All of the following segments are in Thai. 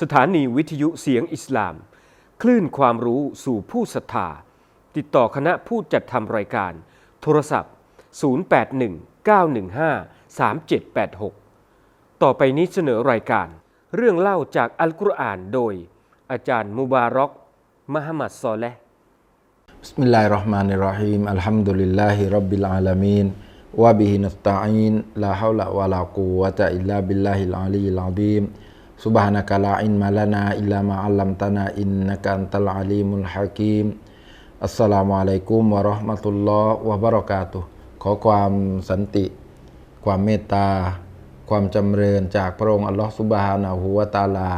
สถานีวิทยุเสียงอิสลาม คลื่นความรู้สู่ผู้ศรัทธา ติดต่อคณะผู้จัดทำรายการ โทรศัพท์ 0819153786 ต่อไปนี้เสนอรายการ เรื่องเล่าจากอัลกุรอานโดย อาจารย์มุบารอกมหมัดซอเลาะ بسم الله الرحمن الرحيم الحمد لله رب العالمين وبه نستعين لا حول ولا قوة إلا بالله العلي العظيم Subhanaka la ilma lana illa ma'allamtana innaka antal alimul hakim อัสสลามุอะลัยกุมวะราะห์มะตุลลอฮ์วะบะเราะกาตุขอความสันติ ความเมตตา ความจำเริญจากพระองค์อัลลอฮฺสุบฮานาหูวะตาลา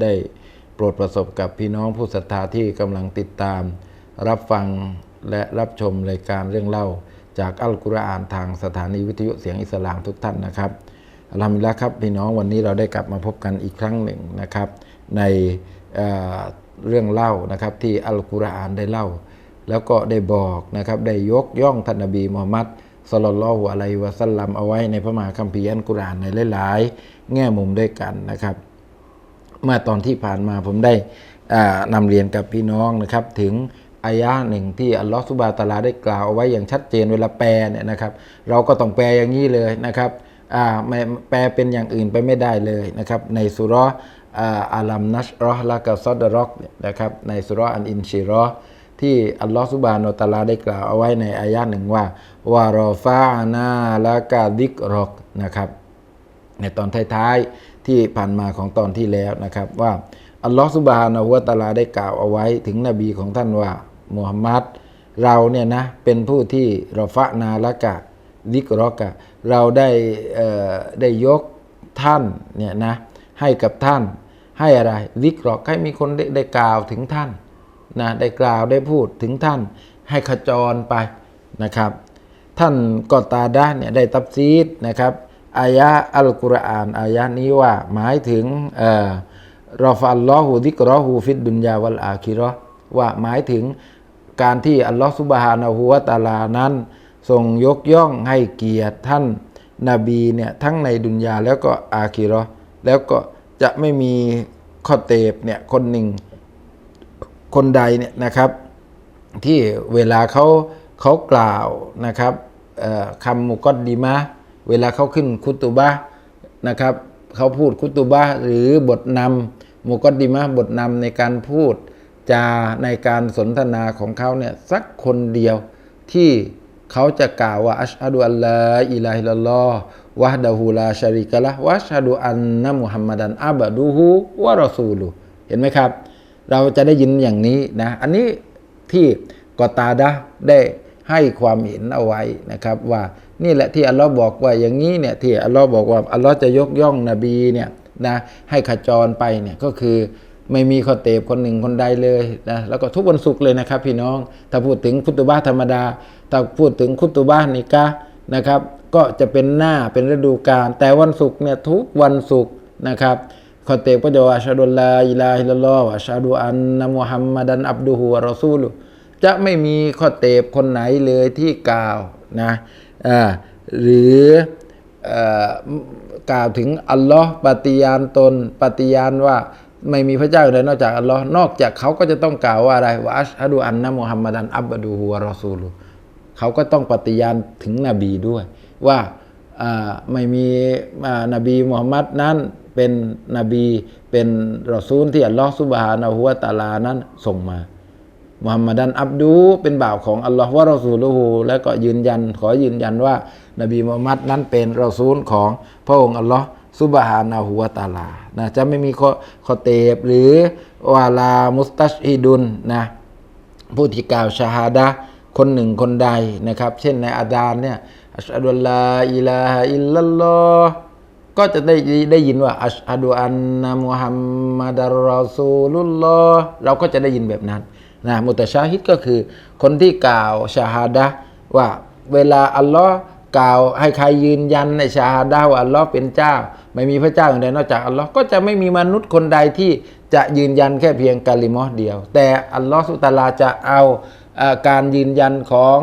ได้โปรดประสบกับพี่น้องผู้ศรัทธาที่กำลังติดตาม รับฟังและรับชมรายการเรื่องเล่า จากอัลกุรอานทางสถานีวิทยุเสียงอิสลามทุกท่านนะครับ อัลฮัมดุลิลละครับพี่น้องวันนี้เราได้กลับมาพบกันอีกครั้งหนึ่งนะครับ ในเเรื่องเล่านะครับที่อัลกุรอานได้เล่า แล้วก็ได้บอกนะครับได้ยกย่องท่านนบีมูฮัมมัดสลลัลลอฮุอะลัยวะสัลลัมเอาไว้ในพระมหาคัมภีร์อัลกุรอานในหลาย ๆ แง่มุมด้วยกันนะครับ เมื่อตอนที่ผ่านมาผมได้อ่านำเรียนกับพี่น้องนะครับถึงอายะหนึ่งที่อัลลอฮฺสุบานะตาลาได้กล่าวเอาไว้อย่างชัดเจนเวลาแปลเนี่ยนะครับ เราก็ต้องแปลอย่างนี้เลยนะครับ แปลเป็นอย่างอื่นไปไม่ได้เลยนะครับ ในสุรอาอาลัมนัชรอละกะซอดรอกนะครับในสุราะห์อันอินชิรอที่อัลลอฮฺสุบานะฮูวะตาลาได้กล่าวเอาไว้ในอายะห์หนึ่งว่าวารอฟานาละกะดิกรอกนะครับ ในตอนท้ายๆที่ผ่านมาของตอนที่แล้วนะครับ ว่าอัลลอฮฺสุบานะฮูวตาลาได้กล่าวเอาไว้ถึงนบีของท่านว่ามุฮัมมัดเราเนี่ยนะเป็นผู้ที่ราฟะนาละกะ ดิกรอกะเราได้ได้ยกท่านเนี่ยนะให้กับท่านให้อะไรดิกรอกให้มีคนได้ไดกล่าวถึงท่านนะได้กล่าวได้พูดถึงท่าน ให้ขจรไปนะครับ ท่านกอตาดาเนี่ยได้ตับซีดนะครับอายะอัลกุรอานอายะนี้ว่าหมายถึงเอ่อรอฟัลลอฮูดิกรอฮูฟิดดุนยาวัลอาคิราะห์ว่าหมายถึงการที่อัลลอฮฺสุบฮานะฮูวะตาลานั้น ทรงยกย่องให้เกียรติท่านนาบีเนี่ยทั้งในดุนยาแล้วก็อาคิราะห์แล้วก็จะไม่มีข้อเตบเนี่ยคนหนึ่งคนใดเนี่ยนะครับ ที่เวลาเขาเขากล่าวนะครับคำมุกอดดีมะเวลาเขาขึ้นคุตุบะนะครับเขาพูดคุตุบะหรือบทนำมุกอดดีมะบทนำในการพูดจาในการสนทนาของเขาเนี่ยสักคนเดียวที่ เขาจะกล่าวว่าอัชฮะดุอัลลอฮ์อิลาฮิลลัลลอฮ์วะฮ์ดะฮูลาชาริกะละวะอัชฮะดุอันนะมุฮัมมัดันอับดุฮูวะรอซูลุฮ์เห็นไหมครับ เราจะได้ยินอย่างนี้นะ อันนี้ที่กอตาดะได้ให้ความเห็นเอาไว้นะครับ ว่านี่แหละที่อัลลอฮ์บอกว่าอย่างนี้เนี่ยที่อัลลอฮ์บอกว่าอัลลอฮ์จะยกย่องนบีเนี่ยนะให้ขจรไปเนี่ยก็คือ ไม่มีข้อเตบคนหนึ่งคนใดเลยนะแล้วก็ทุกวันศุกร์เลยนะครับ พี่น้อง ถ้าพูดถึงคุตุบะห์ธรรมดา ถ้าพูดถึงคุตุบะห์นิกะนะครับ ก็จะเป็นหน้าเป็นฤดูกาลแต่วันศุกร์เนี่ยทุกวันศุกร์นะครับข้อเตบก็จะว่าชฮะดุลลาอิลาฮิลลัลอฮ์อัชฮะดุอันนะมุฮัมมัดันอับดุฮุวะรอซูลุจะไม่มีข้อเตบคนไหนเลยที่กล่าวนะอ่าหรือเอ่อกล่าวถึงอัลลอฮ์ปฏิญาณตนปฏิญาณว่า ไม่มีพระเจ้าอื่นใดนอกจากอัลลอฮ์นอกจากเขาก็จะต้องกล่าวว่าอะไรว่าอัชฮะดุอันนะมุฮัมมัดันอับดุฮุวะรอซูลุเขาก็ต้องปฏิญาณถึงนบีด้วย ว่าไม่มีนบีมุฮัมมัดนั้นเป็นนบีเป็นรอซูลที่อัลลอฮฺสุบฮานะฮูวะตาลานั้นส่งมามุฮัมมัดันอับดูเป็นบ่าวของอัลลอฮฺวะรอซูลุฮูแล้วก็ยืนยันขอยืนยันว่า นบีมุฮัมมัดนั้นเป็นรอซูลของพระองค์อัลลอฮฺสุบฮานะฮูวะตาลา นะจะไม่มีข้อข้อเตบหรือวาลามุสตัชฮิดุนนะผู้ที่กล่าวชาฮาดะคนหนึ่งคนใดนะครับ เช่นในอาดานเนี่ยอัชฮะดุลลาอิลาฮะอิลลัลลอฮ์ก็จะได้ได้ยินว่าอัชฮะดุอันนะมุฮัมมัดอัรรอซูลุลลอฮ์เราก็จะได้ยินแบบนั้นนะมุตชาฮิดก็คือคนที่กล่าวชาฮาดะว่าเวลาอัลลอฮ์ กล่าวให้ใครยืนยันในชาฮาวอัลลอฮ์เป็นเจ้า ไม่มีพระเจ้าอื่นใดนอกจากอัลลอฮ์ก็จะไม่มีมนุษย์คนใดที่จะยืนยันแค่เพียงกาลิมอ์เดียว แต่อัลลอฮ์สุตาลาจะเอาการยืนยันของ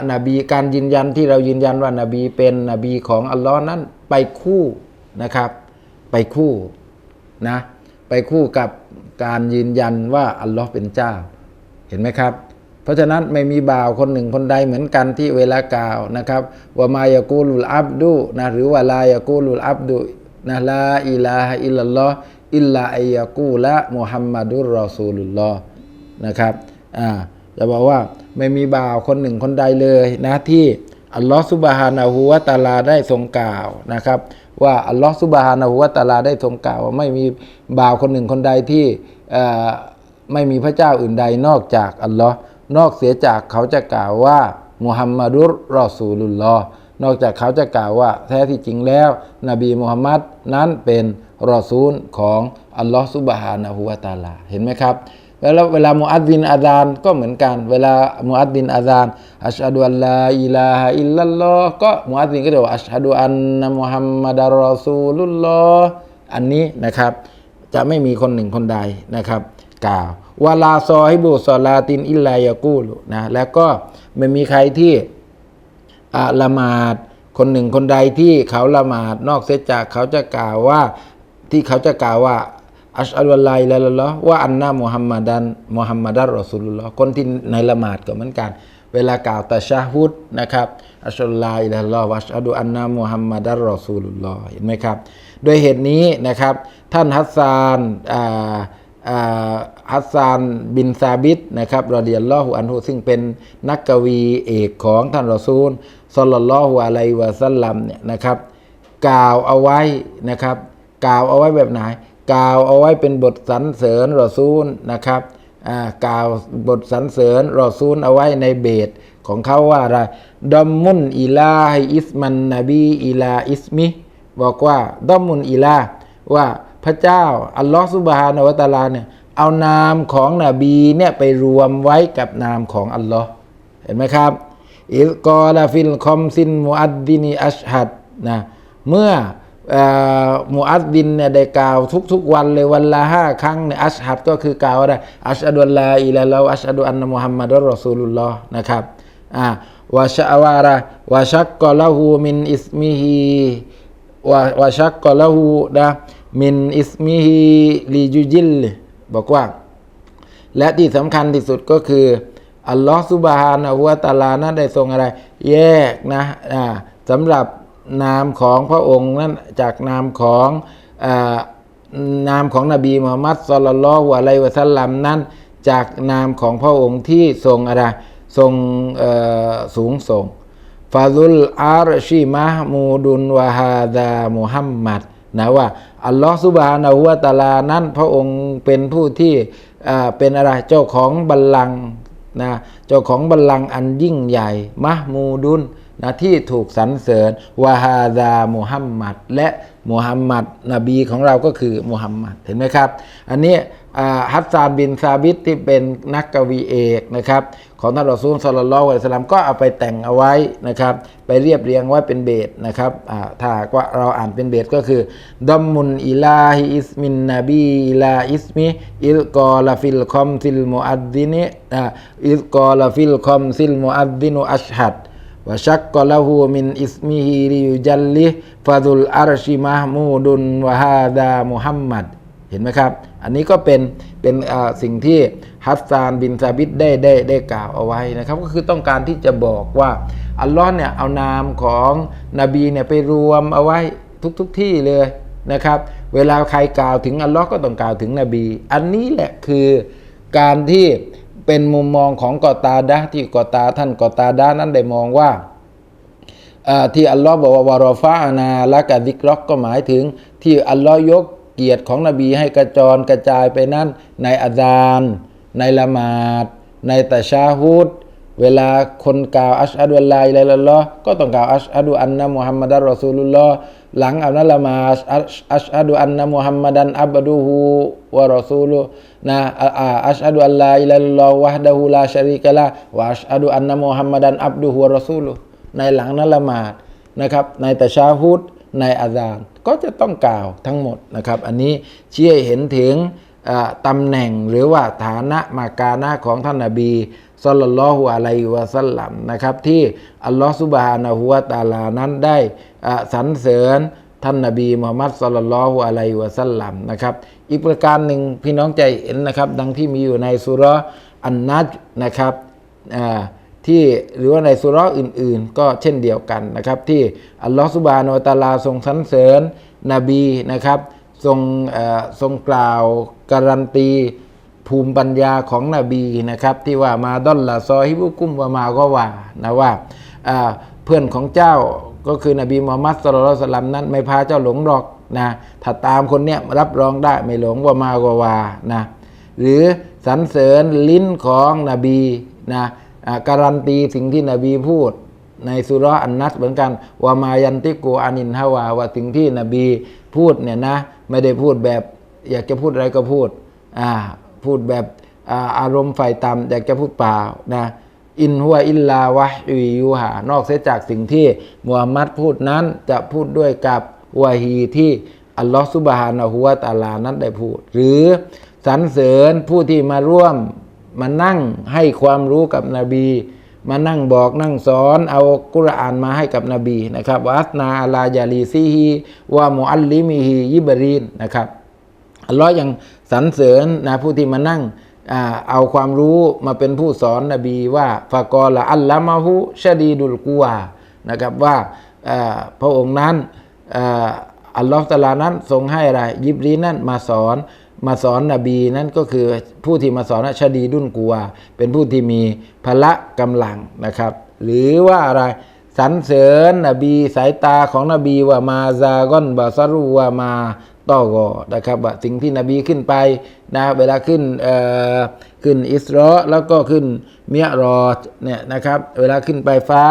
อนบีการยืนยันที่เรายืนยันว่านาบีเป็นนบีของอัลลอฮ์นั้นไปคู่นะครับ ไปคู่นะไปคู่กับการยืนยันว่าอัลลอฮ์เป็นเจ้า เห็นไหมครับ เพราะฉะนั้นไม่มีบ่าวคนหนึ่งคนใดเหมือนกันที่เวลากล่าวนะครับว่ามายากูลุลอับดุนะหรือว่าลายากูลุลอับดุนะลาอิลาฮะอิลลัลลอฮ์อิลลาอัยากูละมุฮัมมัดุรรอซูลุลลอฮ์นะครับอ่าจะบอกว่าไม่มีบ่าวคนหนึ่งคนใดเลยนะที่อัลลอฮ์ซุบฮานะฮูวะตาลาได้ทรงกล่าวนะครับ ว่าอัลลอฮ์ซุบฮานะฮูวะตาลาได้ทรงกล่าวว่าไม่มีบ่าวคนหนึ่งคนใดที่อ่อไม่มีพระเจ้าอื่นใดนอกจากอัลลอฮ์ นอกเสียจากเขาจะกล่าวว่ามุฮัมมัดุรรอซูลุลลอฮ์นอกจากเขาจะกล่าวว่าแท้ที่จริงแล้ว นบีมุฮัมมัดนั้นเป็นรอซูลของอัลลอฮ์ซุบฮานะฮูวะตาลา เห็นไหมครับแล้วเวลามุอัดดินอาซานก็เหมือนกัน เวลามุอัดดินอาซานอัชฮะดุอัลลาอิลาฮะอิลลัลลอฮ์ก็มุอัดดินก็จะบอกอัชฮะดุอันนะมุฮัมมัดรอซูลุลลอฮ์อันนี้นะครับ จะไม่มีคนหนึ่งคนใดนะครับ กล่าว วาลาซอฮิบุซอลาตินอิลลายากูลุนะแล้วก็ไม่มีใครที่อะละหมาดคนหนึ่งคนใดที่เขาละหมาดนอกเสียจากเขาจะกล่าวว่าที่เขาจะกล่าวว่าอัชอัลวะลาอิลาลลอฮ์ว่าอันนามุฮัมมัดันมุฮัมมัดัรรอซูลุลลอคนที่ในละหมาดก็เหมือนกัน เวลากล่าวตะชาฮุดนะครับอัชอัลลาอิลาลลอฮ์วะอัชอัดุอันนามุฮัมมัดัรรอซูลุลลอเห็นไหมครับ โดยเหตุนี้นะครับ ท่านฮัสซานอ่า ฮัสซานบินซาบิดนะครับรอเดิยัลลอฮุอันฮุซึ่งเป็นนักกวีเอกของท่านรอซูลศ็อลลัลลอฮุอะลัยวะซัลลัมเนี่ยนะครับ กล่าวเอาไว้นะครับ กล่าวเอาไว้แบบไหน กล่าวเอาไว้เป็นบทสรรเสริญรอซูลนะครับกล่าวบทสรรเสริญรอซูลเอาไว้ในเบตของเขาว่าอะไรดอมมุนอิลาฮิอิสมันนบีอิลาอิสมิบอกว่าดอมมุนอิลาว่า พระเจ้า อัลลอฮฺซุบฮานาวะตาลาเนี่ยเอานามของนบีเนี่ยไปรวมไว้กับนามของอัลลอฮ์เห็นไหมครับอิลกอลาฟิลคอมซินมุอัดดินีอัชฮัดนะเมื่ออ่อมุอัดดินเนี่ยได้กล่าวทุกๆวันเลยวันละห้าครั้งเนี่ยอัชฮัดก็คือกล่าวอะไรอัชฮะดุลลาอิลาลาอัชฮะดุอันนมุฮัมมัดรอซูลุลลอฮ์นะครับอ่าวะชะวาระวะชักกอละหูมินอิสมิฮีวะวะชักกอละหูนะ มินอิสมิฮิลีจุจิลบอกว่า และที่สำคัญที่สุดก็คือ อัลลอฮฺซุบฮานะฮูวะตาลานั้นได้ทรงอะไร แยกนะสำหรับนามของพระองค์นั้นจากนามของอนามของนบีมุฮัมมัดสลลัลลอฮุอะลัยฮิวะสัลลัมนั้น จากนามของพระองค์ที่ทรงอะไรทรงสูงส่งฟาซุลอารชีมะมูดุนวะฮาดามุฮัมมัดนะว่า อัลลอฮฺสุบฮานะหัวตาลานั้น พระองค์เป็นผู้ที่อ่าเป็นอะไรเจ้าของบัลลังก์นะเจ้าของบัลลังก์อันยิ่งใหญ่มะมูดุน นะที่ถูกสรรเสริญวะฮาดามุฮัมมัดและมุฮัมมัดนบีของเราก็คือมุฮัมมัดเห็นไหมครับ อันนี้ฮัสซานบินซาบิตที่เป็นนักกวีเอกนะครับของท่านรอซูลสลลัลอฮุอะลัยฮิสลลัมก็เอาไปแต่งเอาไว้นะครับ ไปเรียบเรียงไว้เป็นเบสนะครับถ้าว่าเราอ่านเป็นเบสก็คือดอมมุนอิลาฮิอิสมินนบีอิลาอิสมิอิลกอลาฟิลคอมซิลมุอัดดินิอิลกอลาฟิลคอมซิลมุอัดดินุอัชฮัด วะชักกอละหูมินอิสมิฮิริยุจัลลิฟาดุลอารชิมะมูดุนวะฮาดามุฮัมมัดเห็นไหมครับ อันนี้ก็เป็นเป็นสิ่งที่ฮัสซานบินซาบิดได้ได้ได้กล่าวเอาไว้นะครับ ก็คือต้องการที่จะบอกว่า อัลลอฮ์เนี่ยเอานามของนบีเนี่ยไปรวมเอาไว้ทุกทุกที่เลยนะครับ เวลาใครกล่าวถึงอัลลอฮ์ก็ต้องกล่าวถึงนบี อันนี้แหละคือการที่ เป็นมุมมองของกอตาดะที่กอตาท่านกอตาดะนั้นได้มองว่าที่อัลลอฮ์บอกว่าวารอฟาอานาละกะดิกร็อกก็หมายถึง ที่อัลลอฮ์ยกเกียรติของนบีให้กระจรกระจายไปนั้น ในอาจารในละหมาด ในตะชาฮุดเวลาคนกล่าวอัชฮะดุลลาอิลอิลลัลลอฮ์ก็ต้องกล่าวอัชฮะดุอันนะมุฮัมมัดรอซูลุลลอฮ์ หลังเอานั้นละมาอัชอัดุอันนะมุฮัมมัดันอับดุฮูวะรอซูลุนะอ่าอ่าอัชฮะดุอัลลาอิลาฮ์อิลลัลลอฮ์วะฮดะฮูลาชะรีกะละวะอัชฮะดุอันนะมุฮัมมัดันอับดุฮูวะรอซูลุในหลังนั้นละหมาดนะครับ ในตะชาฮุดในอาซานก็จะต้องกล่าวทั้งหมดนะครับ อันนี้เชี้ให้เห็นถึงตำแหน่งหรือว่าฐานะมากานะของท่านนาบี ศ็อลลัลลอฮุอะลัยฮิวะสัลลัมนะครับที่อัลลอฮฺซุบฮานะฮูวะตาลานั้นได้สรรเสริญท่านนบีมุฮัมมัดสลลัลลอฮุอะลัยฮิวะสัลลัมนะครับอีกประการหนึ่งพี่น้องใจเห็นนะครับ ดังที่มีอยู่ในสุรอันนัจนะครับที่หรือว่าในสุรอื่นๆ ก็เช่นเดียวกันนะครับ ที่อัลลอฮฺสุบฮานอะฮูวะตาลาทรงสรรเสริญนบีนะครับ ทรงทรงกล่าวการันตี ภูมิปัญญาของนบีนะครับ ที่ว่ามาดอลลาซอฮิบุกุมวามาก็ว่านะว่าเพื่อนของเจ้าก็คือนบีมุฮัมมัดสุลลัลสลัมนั้นไม่พาเจ้าหลงหรอกนะถ้าตามคนเนี้ยรับรองได้ไม่หลงว่ามาก็ว่านะหรือสรรเสริญลิ้นของนบีนะการันตีสิ่งที่นบีพูด ในสุรอันนัสเหมือนกันว่ามายันติกูอานินฮาวาว่าสิ่งที่นบีพูดเนี่ยนะไม่ได้พูดแบบอยากจะพูดอะไรก็พูดอ่า พูดแบบอารมณ์ไฟต่ำอยากจะพูดเปล่านะอินหัวอิลลาวะฮยยูหานอกเสียจากสิ่งที่มุฮัมมัดพูดนั้นจะพูดด้วยกับวาฮีที่อัลลอฮฺสุบฮานะฮูวะตาลานั้นได้พูด หรือสรรเสริญผู้ที่มาร่วมมานั่งให้ความรู้กับนบี มานั่งบอกนั่งสอนเอากุรอานมาให้กับนบีนะครับวัสนาอาลายาลีซีฮีวามุอัลลิมิฮียิบรีนนะครับอัลลอฮ์ยัง สรรเสริญนะผู้ที่มานั่งเอาความรู้มาเป็นผู้สอนนบีว่าฟากอละอัลละมะฮุชะดีดุลกุวนะครับว่าพระองค์นั้นอัลลอฮ์ตาลานั้นทรงให้อะไรยิบรีนั้นมาสอนมาสอนนบีนั่นก็คือผู้ที่มาสอนชดีดุนกัว เป็นผู้ที่มีพละกำลังนะครับ หรือว่าอะไรสรรเสริญนบีสายตาของนบีว่ามาซากอนบาซารูว่ามา ตอกอนะครับว่าสิ่งที่นบีขึ้นไปนะเวลาขึ้นขึ้นอิสราแล้วก็ขึ้นเมียรอเนี่ยนะครับเวลาขึ้นไปฟ้า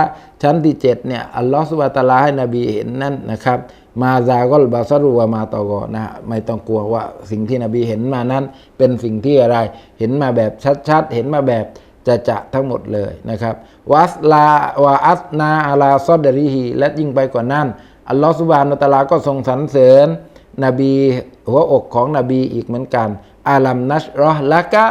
ชั้นที่เจ็ดเนี่ยอัลลอฮฺสุบฮาตะอาลาให้นบีเห็นนั่นนะครับมาซากอลบาซารุวามาตอกอนะไม่ต้องกลัวว่าสิ่งที่นบีเห็นมานั้น เป็นสิ่งที่อะไรเห็นมาแบบชัดๆ เห็นมาแบบจะจะทั้งหมดเลยนะครับวัสลาวาอัสนาอาลาซอดเดริฮีและยิ่งไปกว่านั้นอัลลอฮฺสุบานตะอาลาก็ทรงสรรเสริญ นบีหัวอกของนบีอีกเหมือนกัน อาลัมนัชรอละกะ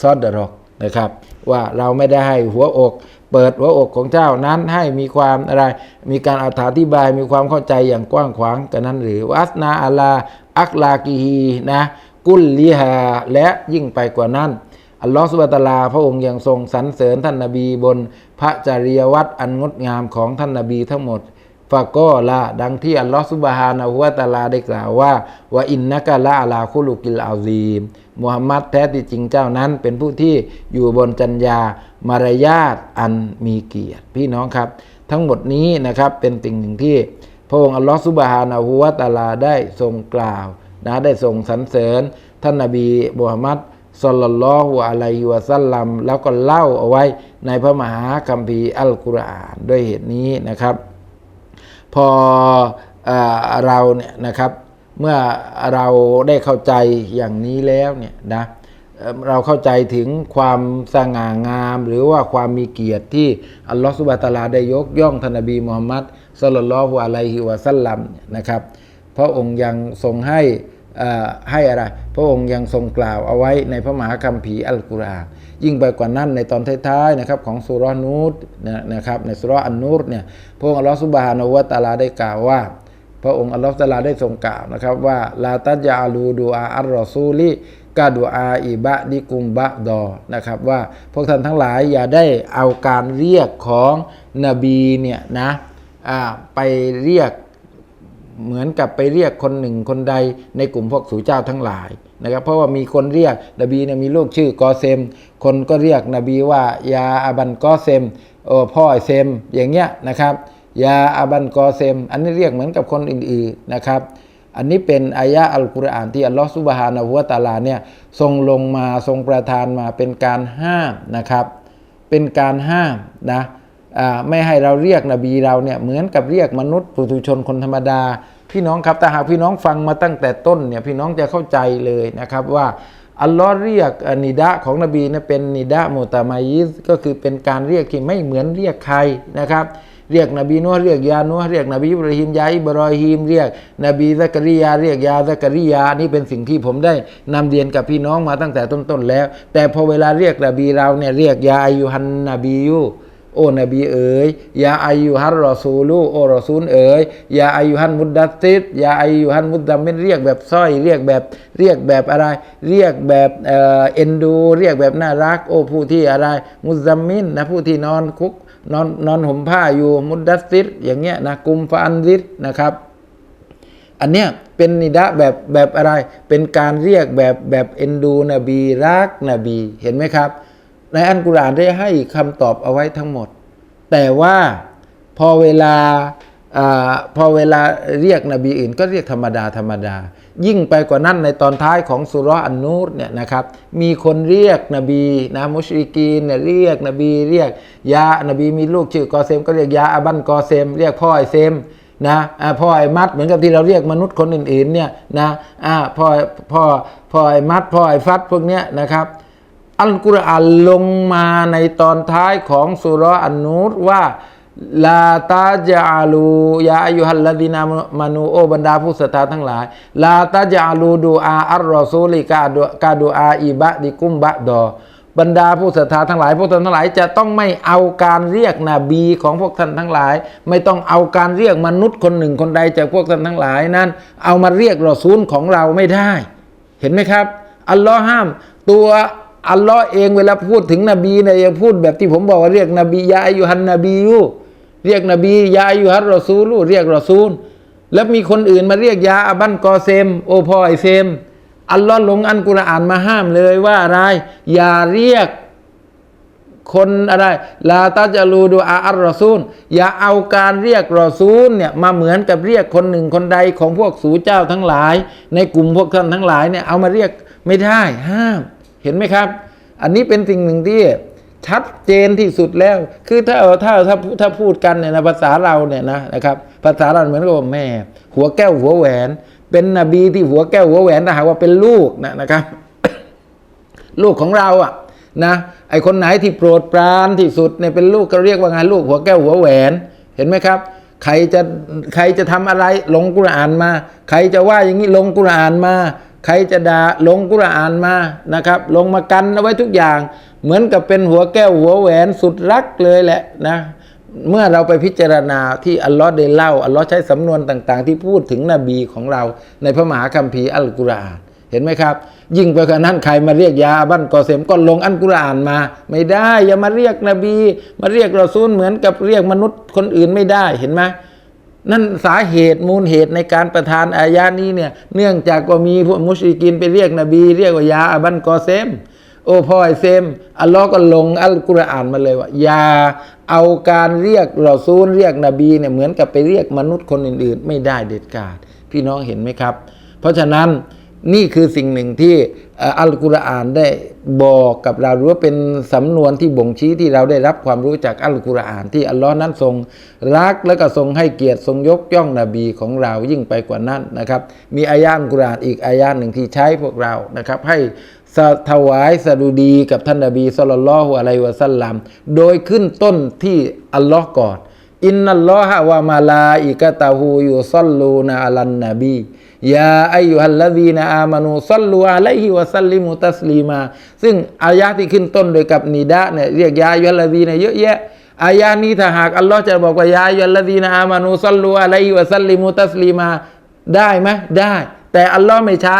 ซอดรอกนะครับ ว่าเราไม่ได้ให้หัวอก เปิดหัวอกของเจ้านั้นให้มีความอะไร มีการอธิบายมีความเข้าใจอย่างกว้างขวางกันนั้นหรือวัสนาอาลาอักลากีฮีนะกุลลิฮาและยิ่งไปกว่านั้นอัลลอฮฺสุบฮาตาลาพระองค์ยังทรงสรรเสริญท่านนบีบนพระจริยวัตรอันงดงามของท่านนบีทั้งหมด ฟาก็ละดังที่อัลลอฮฺสุบฮานะฮูวะตาลาได้กล่าวว่าว่าอินนักะละอาลาคุลุกิลอาซีมมุฮัมมัดแท้ที่จริงเจ้านั้น เป็นผู้ที่อยู่บนจัญญามารยาทอันมีเกียรติ พี่น้องครับ ทั้งหมดนี้นะครับเป็นสิ่งหนึ่งที่ พระองค์อัลลอฮฺสุบฮานะฮูวะตาลาได้ทรงกล่าวนะได้ทรงสรรเสริญ ท่านนบีมุฮัมมัดสลลัลลอฮุอะลัยฮิวะสัลลัมแล้วก็เล่าเอาไว้ในพระมหาคัมภีร์อัลกุรอานด้วยเหตุนี้นะครับ พอเอเราเนี่ยนะครับเมื่อเราได้เข้าใจอย่างนี้แล้วเนี่ยนะเราเข้าใจถึงความสง่างาม หรือว่าความมีเกียรติที่อัลลอฮฺสุบะตาลาได้ยกย่องท่านนบีมุฮัมมัดสลลัลลอฮุอะลัยฮิวะสัลลัมนะครับ พระองค์ยังทรงให้อ่อให้อะไร พระองค์ยังทรงกล่าวเอาไว้ในพระมหาคัมภีร์อัลกุรอาน ยิ่งไปกว่านั้นในตอนท้ายๆนะครับของสุรานูรนะครับในสุรอันนูรเนี่ยพระองค์อัลลอฮฺสุบฮานะฮูวะตาลาได้กล่าวว่า พระองค์อัลลอฮฺตาลาได้ทรงกล่าวนะครับว่าลาตัจยาลูดูอาอัลรอซูลีกาดูอาอิบะดิกุมบะดอนะครับว่าพวกท่านทั้งหลายอย่าได้เอาการเรียกของนบีเนี่ยนะไปเรียก เหมือนกับไปเรียกคนหนึ่งคนใดในกลุ่มพวกสู่เจ้าทั้งหลายนะครับ เพราะว่ามีคนเรียกนบีเนี่ยมีลูกชื่อกอเซม คนก็เรียกนบีว่ายาอาบันกอเซมโอพ่อเซมอย่างเงี้ยนะครับยาอาบันกอเซม อันนี้เรียกเหมือนกับคนอื่นๆนะครับ อันนี้เป็นอายะอัลกุรอานที่อัลลอฮฺสุบฮานะฮูวะตาลาเนี่ยทรงลงมาทรงประทานมาเป็นการห้ามนะครับ เป็นการห้ามนะ ไม่ให้เราเรียกนบีเราเนี่ยเหมือนกับเรียกมนุษย์ปุถุชนคนธรรมดา พี่น้องครับถ้าหากพี่น้องฟังมาตั้งแต่ต้นเนี่ยพี่น้องจะเข้าใจเลยนะครับว่าอัลลอฮ์เรียกนิดะของนบีเนี่ยเป็นนิดะมุตามายิสก็คือเป็นการเรียกที่ไม่เหมือนเรียกใครนะครับเรียกนบีนัวเรียกยานัวเรียกนบีอิบราฮิมยาอิบรอฮิมเรียก นบีซักริยาเรียกยาซักริยานี่เป็นสิ่งที่ผมได้นำเรียนกับพี่น้องมาตั้งแต่ต้นๆแล้ว แต่พอเวลาเรียกนบีเราเนี่ยเรียกยาอายุฮันนบียู โอ้นบีเอ๋ยยาอายุฮัรรอซูลูโอรอซูลเอ๋ยยาอายุฮันมุดดัสติดยาอายุฮันมุดดัมมินเรียกแบบสร้อย เรียกแบบเรียกแบบอะไร เรียกแบบเอ่อเอ็นดู เรียกแบบน่ารัก โอ้ผู้ที่อะไร มุซซัมมินนะผู้ที่นอนคุกนอนนอนห่มผ้าอยู่มุดดัสติดอย่างเงี้ยนะกุมฟาอันซิดนะครับ อันเนี้ยเป็นนิดะแบบแบบอะไร เป็นการเรียกแบบแบบเอ็นดูนบีรักนบีเห็นไหมครับ ในอันกุรานได้ให้คำตอบเอาไว้ทั้งหมด แต่ว่าพอเวลาอพอเวลาเรียกนบีอื่น ก็เรียกธรรมดาธรรมดา ยิ่งไปกว่านั้นในตอนท้ายของสุรอันนูรเนี่ยนะครับมีคนเรียกนบีนะมุชริกีนเนี่ยเรียกนบีเรียกยานบีมีลูกชื่อกอเซม ก็เรียกยาอาบันกอเซม เรียกพ่อไอเซมนะพ่อไอ้มัดเหมือนกับที่เราเรียกมนุษย์คนอื่นๆเนี่ยนะอ่าพ่อพ่อพ่อไอ้มัดพ่อไอ้ฟัดพวกเนี้ยนะครับ อัลกุรอานลงมาในตอนท้ายของสุรอันนูรว่าลาตาจาลูยาอายุฮัลลดีนามานูโอบรรดาผู้ศรัทธาทั้งหลาย ลาตาจาลูดูอาอัลรอซูลิกาดูกาดูอาอิบะดิกุมบะดอบรรดาผู้ศรัทธาทั้งหลายพวกท่านทั้งหลายจะต้องไม่เอาการเรียกนบีของพวกท่านทั้งหลาย ไม่ต้องเอาการเรียกมนุษย์คนหนึ่งคนใดจากพวกท่านทั้งหลายนั้น เอามาเรียกรอซูลของเราไม่ได้ เห็นไหมครับ อัลลอฮ์ห้ามตัว อัลลอฮ์เองเวลาพูดถึงนบีเนี่ยยังพูดแบบที่ผมบอกว่าเรียกนบียาอายุฮันนบียูเรียกนบียาอายุฮัรรอซูลูเรียกรอซูล แล้วมีคนอื่นมาเรียกยาอาบันกอเซม โอพอไอเซม อัลลอฮ์ลงอันกุรอานมาห้ามเลยว่าอะไร อย่าเรียกคนอะไรลาตาจารูดูอาอัลรอซูล อย่าเอาการเรียกรอซูลเนี่ยมาเหมือนกับเรียกคนหนึ่งคนใดของพวกสูเจ้าทั้งหลาย ในกลุ่มพวกท่านทั้งหลายเนี่ยเอามาเรียกไม่ได้ห้าม เห็นไหมครับ อันนี้เป็นสิ่งหนึ่งที่ชัดเจนที่สุดแล้ว คือถ้าถ้าถ้าถ้าพูดกันเนี่ยนะภาษาเราเนี่ยนะนะครับภาษาเราเหมือนกับว่าแม่ หัวแก้วหัวแหวน เป็นนบีที่หัวแก้วหัวแหวนถ้าหากว่าเป็นลูกนะนะครับ ลูกของเราอะนะไอคนไหนที่โปรดปรานที่สุดเนี่ยเป็นลูกก็เรียกว่าไงลูกหัวแก้วหัวแหวน เห็นไหมครับ ใครจะใครจะทำอะไรลงกุรานมา ใครจะว่าอย่างนี้ลงกุรานมา ใครจะด่าลงกุรอานมานะครับ ลงมากันเอาไว้ทุกอย่าง เหมือนกับเป็นหัวแก้วหัวแหวนสุดรักเลยแหละนะเมื่อเราไปพิจารณาที่อัลลอฮ์ได้เล่า อัลลอฮ์ใช้สำนวนต่าง ๆ ที่พูดถึงนบีของเรา ในพระมหาคัมภีร์อัลกุรอานเห็นไหมครับ ยิ่งไปกว่านั้นใครมาเรียกยาบันกอเซมก็ลงอันกุรอานมา ไม่ได้อย่ามาเรียกนบี มาเรียกรอซูลเหมือนกับเรียกมนุษย์คนอื่นไม่ได้เห็นไหม นั่นสาเหตุมูลเหตุในการประทานอายานี้เนี่ยเนื่องจากก็มีพวกมุชริกินไปเรียกนบี เรียกว่ายาอาบันกอเซม โอพ่อไอเซมอัลลอฮ์ก็ลงอัลกุรอานมาเลยว่าอย่าเอาการเรียกรอซูลเรียกนบีเนี่ยเหมือนกับไปเรียกมนุษย์คนอื่น ๆ ไม่ได้เด็ดขาด พี่น้องเห็นไหมครับ เพราะฉะนั้นนี่คือสิ่งหนึ่งที่ อัลกุรอานได้บอกกับเราหรือว่าเป็นสำนวนที่บ่งชี้ที่เราได้รับความรู้จากอัลกุรอานที่อัลลอฮ์นั้นทรงรักและก็ทรงให้เกียรติทรงยกย่องนบีของเรายิ่งไปกว่านั้นนะครับ มีอายะห์อัลกุรอานอีกอายะห์หนึ่งที่ใช้พวกเรานะครับ ให้ถวายสดุดีกับท่านนบีสุลต่านละฮ์อะลัยฮิวะสัลลัมโดยขึ้นต้นที่อัลลอฮ์ก่อน อินนัลลอฮะวะมาลาอิกะตะฮูยุซัลลูนะอะลันนบียาอายุฮัลลดีนอามานูซัลลูอะลัยฮิวะซัลลิมุตัสลีมา ซึ่งอายะที่ขึ้นต้นโดยกับนิดะเนี่ยเรียกยาอายุฮัลลดีเนี่ยเยอะแยะอายะนี้ถ้าหากอัลลอฮ์จะบอกว่ายาอายุฮัลลดีนอามานูซัลลูอะลัยฮิวะซัลลิมุตัสลีมา ได้ไหมได้ แต่อัลลอฮ์ไม่ใช่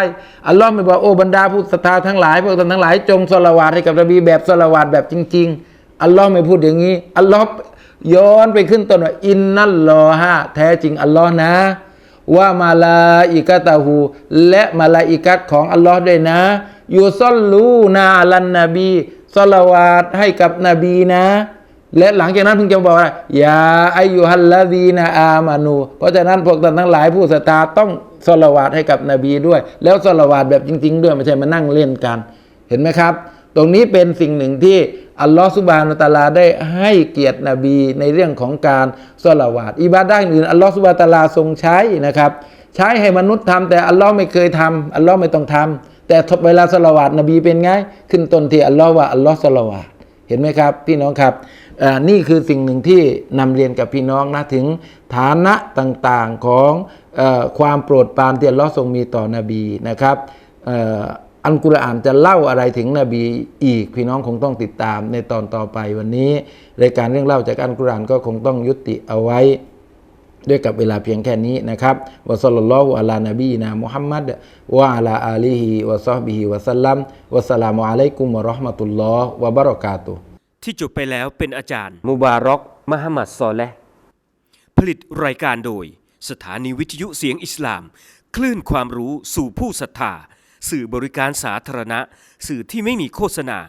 อัลลอฮ์ไม่บอกโอ้บรรดาผู้ศรัทธาทั้งหลายพวกท่านทั้งหลายจงสละวาดให้กับนบีแบบสละวาดแบบจริง ๆอัลลอฮ์ไม่พูดอย่างนี้อัลลอฮ์ ย้อนไปขึ้นต้นว่าอินนัลลอฮะแท้จริงอัลลอฮ์นะ ว่ามาลาอิกะตาหูและมาลาอิกัตของอัลลอฮ์ด้วยนะยูซอลลูนาอะลันนบีสละวาดให้กับนบีนะ และหลังจากนั้นเพิ่งจะบอกว่ายาอายุฮัลลาดีนาอามานู เพราะฉะนั้นพวกท่านทั้งหลายผู้ศรัทธาต้องสละวาดให้กับนบีด้วย แล้วสละวาดแบบจริง ๆ ด้วยไม่ใช่มานั่งเล่นกัน เห็นไหมครับ ตรงนี้เป็นสิ่งหนึ่งที่อัลลอฮฺสุบานุตาลาได้ให้เกียรตินบีในเรื่องของการสละวาดอิบาดะห์อื่นอัลลอฮฺสุบานุตาลาทรงใช้นะครับ ใช้ให้มนุษย์ทำแต่อัลลอฮ์ไม่เคยทำอัลลอฮ์ไม่ต้องทำแต่เวลาสละวาดนบีเป็นไง ขึ้นต้นที่อัลลอฮ์ว่าอัลลอฮ์สละวาดเห็นไหมครับ พี่น้องครับนี่คือสิ่งหนึ่งที่นำเรียนกับพี่น้องนะถึงฐานะต่างๆของอความโปรดปรานที่อัลลอฮ์ทรงมีต่อนบีนะครับ อ่ออัลกุรอานจะเล่าอะไรถึงนบีอีกพี่น้องคงต้องติดตามในตอนต่อไปวันนี้รายการเรื่องเล่าจากอัลกุรอานก็คงต้องยุติเอาไว้ ด้วยกับเวลาเพียงแค่นี้นะครับวะซัลลัลลอฮุอะลานบีนามุฮัมมัดวะอะลาอาลีฮิวะซอฮบิฮิวะสัลลัมวะสสลามุอะลัยกุมวะเราะห์มะตุลลอฮ์วะบะเราะกาตุฮ์ที่จบไปแล้วเป็นอาจารย์ มุบารอกมหมัดซอและห์ผลิตรายการโดย สถานีวิทยุเสียงอิสลาม คลื่นความรู้สู่ผู้ศรัทธา สื่อบริการสาธารณะ สื่อที่ไม่มีโฆษณา